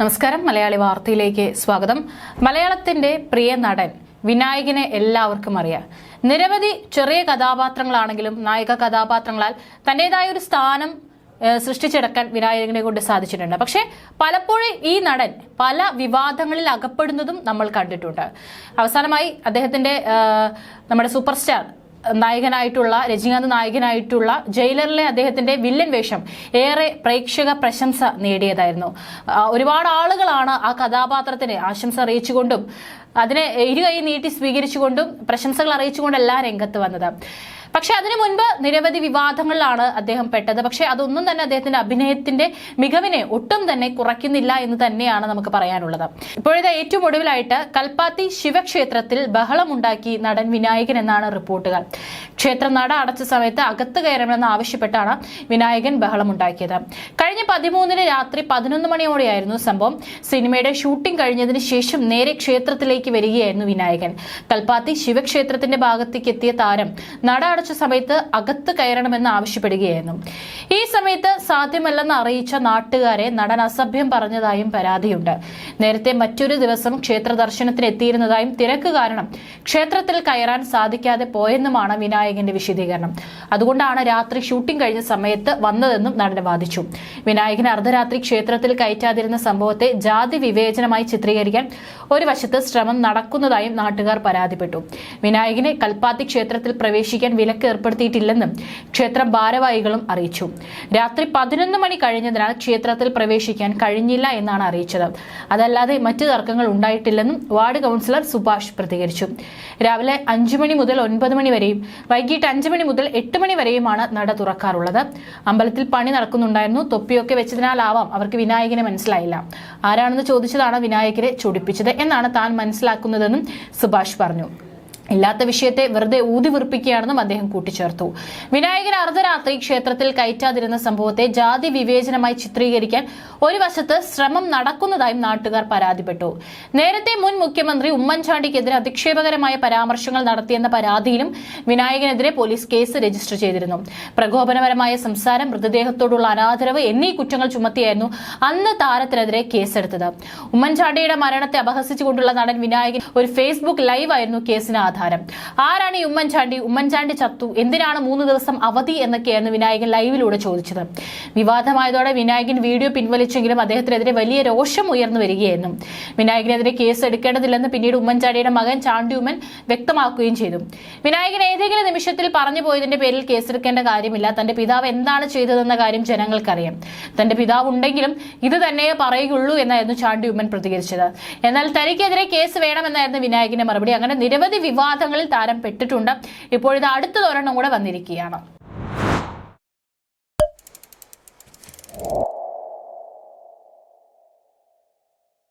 നമസ്കാരം. മലയാളി വാർത്തയിലേക്ക് സ്വാഗതം. മലയാളത്തിന്റെ പ്രിയ നടൻ വിനായകനെ എല്ലാവർക്കും അറിയാം. നിരവധി ചെറിയ കഥാപാത്രങ്ങളാണെങ്കിലും നായക കഥാപാത്രങ്ങളാൽ തന്റേതായ ഒരു സ്ഥാനം സൃഷ്ടിച്ചെടുക്കാൻ വിനായകനെ കൊണ്ട് സാധിച്ചിട്ടുണ്ട്. പക്ഷേ പലപ്പോഴും ഈ നടൻ പല വിവാദങ്ങളിൽ അകപ്പെടുന്നതും നമ്മൾ കണ്ടിട്ടുണ്ട്. അവസാനമായി അദ്ദേഹത്തിന്റെ നമ്മുടെ സൂപ്പർ സ്റ്റാർ നായകനായിട്ടുള്ള രജനീകാന്ത് നായകനായിട്ടുള്ള ജയിലറിലെ അദ്ദേഹത്തിന്റെ വില്ലൻ വേഷം ഏറെ പ്രേക്ഷക പ്രശംസ നേടിയതായിരുന്നു. ഒരുപാട് ആളുകളാണ് ആ കഥാപാത്രത്തിന് ആശംസ അറിയിച്ചുകൊണ്ടും അതിനെ ഇരുകൈ നീട്ടി സ്വീകരിച്ചുകൊണ്ടും പ്രശംസകൾ അറിയിച്ചുകൊണ്ടെല്ലാം രംഗത്ത് വന്നത്. പക്ഷെ അതിനു മുൻപ് നിരവധി വിവാദങ്ങളിലാണ് അദ്ദേഹം പെട്ടത്. പക്ഷെ അതൊന്നും തന്നെ അദ്ദേഹത്തിന്റെ അഭിനയത്തിന്റെ മികവിനെ ഒട്ടും തന്നെ കുറയ്ക്കുന്നില്ല എന്ന് തന്നെയാണ് നമുക്ക് പറയാനുള്ളത്. ഇപ്പോഴത്തെ ഏറ്റവും ഒടുവിലായിട്ട് കൽപ്പാത്തി ശിവക്ഷേത്രത്തിൽ ബഹളമുണ്ടാക്കി നടൻ വിനായകൻ എന്നാണ് റിപ്പോർട്ടുകൾ. ക്ഷേത്രം നട അടച്ച സമയത്ത് അകത്ത് കയറണമെന്ന് ആവശ്യപ്പെട്ടാണ് വിനായകൻ ബഹളമുണ്ടാക്കിയത്. കഴിഞ്ഞ പതിമൂന്നിന് രാത്രി പതിനൊന്ന് മണിയോടെയായിരുന്നു സംഭവം. സിനിമയുടെ ഷൂട്ടിംഗ് കഴിഞ്ഞതിന് ശേഷം നേരെ ക്ഷേത്രത്തിലേക്ക് വരികയായിരുന്നു വിനായകൻ. കൽപ്പാത്തി ശിവക്ഷേത്രത്തിന്റെ ഭാഗത്തേക്ക് എത്തിയ താരം നട സമയത്ത് അകത്ത് കയറണമെന്ന് ആവശ്യപ്പെടുകയായിരുന്നു. ഈ സമയത്ത് സാധ്യമല്ലെന്ന് അറിയിച്ച നാട്ടുകാരെ നടൻ അസഭ്യം പറഞ്ഞതായും പരാതിയുണ്ട്. നേരത്തെ മറ്റൊരു ദിവസം ക്ഷേത്ര ദർശനത്തിന് എത്തിയിരുന്നതായും തിരക്ക് കാരണം ക്ഷേത്രത്തിൽ കയറാൻ സാധിക്കാതെ പോയെന്നുമാണ് വിനായകന്റെ വിശദീകരണം. അതുകൊണ്ടാണ് രാത്രി ഷൂട്ടിംഗ് കഴിഞ്ഞ സമയത്ത് വന്നതെന്നും നടൻ വാദിച്ചു. വിനായകൻ അർദ്ധരാത്രി ക്ഷേത്രത്തിൽ കയറ്റാതിരുന്ന സംഭവത്തെ ജാതി വിവേചനമായി ചിത്രീകരിക്കാൻ ഒരു വശത്ത് ശ്രമം നടക്കുന്നതായും നാട്ടുകാർ പരാതിപ്പെട്ടു. വിനായകനെ കൽപ്പാത്തി ക്ഷേത്രത്തിൽ പ്രവേശിക്കാൻ വിലക്ക് ഏർപ്പെടുത്തിയിട്ടില്ലെന്നും ക്ഷേത്ര ഭാരവാഹികളും അറിയിച്ചു. രാത്രി പതിനൊന്ന് മണി കഴിഞ്ഞതിനാൽ ക്ഷേത്രത്തിൽ പ്രവേശിക്കാൻ കഴിഞ്ഞില്ല എന്നാണ് അറിയിച്ചത്. അതല്ലാതെ മറ്റ് തർക്കങ്ങൾ ഉണ്ടായിട്ടില്ലെന്നും വാർഡ് കൗൺസിലർ സുഭാഷ് പ്രതികരിച്ചു. രാവിലെ അഞ്ചു മണി മുതൽ ഒൻപത് മണി വരെയും വൈകിട്ട് അഞ്ചു മണി മുതൽ എട്ട് മണി വരെയുമാണ് നട തുറക്കാറുള്ളത്. അമ്പലത്തിൽ പണി നടക്കുന്നുണ്ടായിരുന്നു. തൊപ്പിയൊക്കെ വെച്ചതിനാലാവാം അവർക്ക് വിനായകനെ മനസ്സിലായില്ല. ആരാണെന്ന് ചോദിച്ചതാണ് വിനായകരെ ചൊടിപ്പിച്ചത് എന്നാണ് താൻ മനസ്സിലാക്കുന്നതെന്നും സുഭാഷ് പറഞ്ഞു. ഇല്ലാത്ത വിഷയത്തെ വെറുതെ ഊതി വീർപ്പിക്കുകയാണെന്നും അദ്ദേഹം കൂട്ടിച്ചേർത്തു. വിനായകൻ അർദ്ധരാത്രി ക്ഷേത്രത്തിൽ കയറ്റാതിരുന്ന സംഭവത്തെ ജാതി വിവേചനമായി ചിത്രീകരിക്കാൻ ഒരു വശത്ത് ശ്രമം നടക്കുന്നതായും നാട്ടുകാർ പരാതിപ്പെട്ടു. നേരത്തെ മുൻ മുഖ്യമന്ത്രി ഉമ്മൻചാണ്ടിക്കെതിരെ അധിക്ഷേപകരമായ പരാമർശങ്ങൾ നടത്തിയെന്ന പരാതിയിലും വിനായകനെതിരെ പോലീസ് കേസ് രജിസ്റ്റർ ചെയ്തിരുന്നു. പ്രകോപനപരമായ സംസാരം മൃതദേഹത്തോടുള്ള അനാദരവ് എന്നീ കുറ്റങ്ങൾ ചുമത്തിയായിരുന്നു അന്ന് താരത്തിനെതിരെ കേസെടുത്തത്. ഉമ്മൻചാണ്ടിയുടെ മരണത്തെ അപഹസിച്ചുകൊണ്ടുള്ള നടൻ വിനായകൻ ഒരു ഫേസ്ബുക്ക് ലൈവ് ആയിരുന്നു കേസിന് ആധാരം. ആരാണ് ഈ ഉമ്മൻചാണ്ടി? ഉമ്മൻചാണ്ടി ചത്തു. എന്തിനാണ് മൂന്ന് ദിവസം അവധി എന്നൊക്കെയായിരുന്നു വിനായകൻ ലൈവിലൂടെ ചോദിച്ചത്. വിവാദമായതോടെ വിനായകൻ വീഡിയോ പിൻവലിച്ചെങ്കിലും അദ്ദേഹത്തിനെതിരെ വലിയ രോഷം ഉയർന്നു വരികയായിരുന്നു. വിനായകനെതിരെ കേസ് എടുക്കേണ്ടതില്ലെന്ന് പിന്നീട് ഉമ്മൻചാണ്ടിയുടെ മകൻ ചാണ്ടി ഉമ്മൻ വ്യക്തമാക്കുകയും ചെയ്തു. വിനായകൻ ഏതെങ്കിലും നിമിഷത്തിൽ പറഞ്ഞു പോയതിന്റെ പേരിൽ കേസെടുക്കേണ്ട കാര്യമില്ല. തന്റെ പിതാവ് എന്താണ് ചെയ്തതെന്ന കാര്യം ജനങ്ങൾക്കറിയാം. തന്റെ പിതാവ് ഉണ്ടെങ്കിലും ഇത് തന്നെ പറയുകയുള്ളൂ എന്നായിരുന്നു ചാണ്ടി ഉമ്മൻ പ്രതികരിച്ചത്. എന്നാൽ തനിക്കെതിരെ കേസ് വേണമെന്നായിരുന്നു വിനായകന്റെ മറുപടി. അങ്ങനെ നിരവധി വിവാദങ്ങളിൽ താരം പെട്ടിട്ടുണ്ട്. ഇപ്പോഴിത് അടുത്ത ഒരെണ്ണം കൂടെ വന്നിരിക്കുകയാണ്.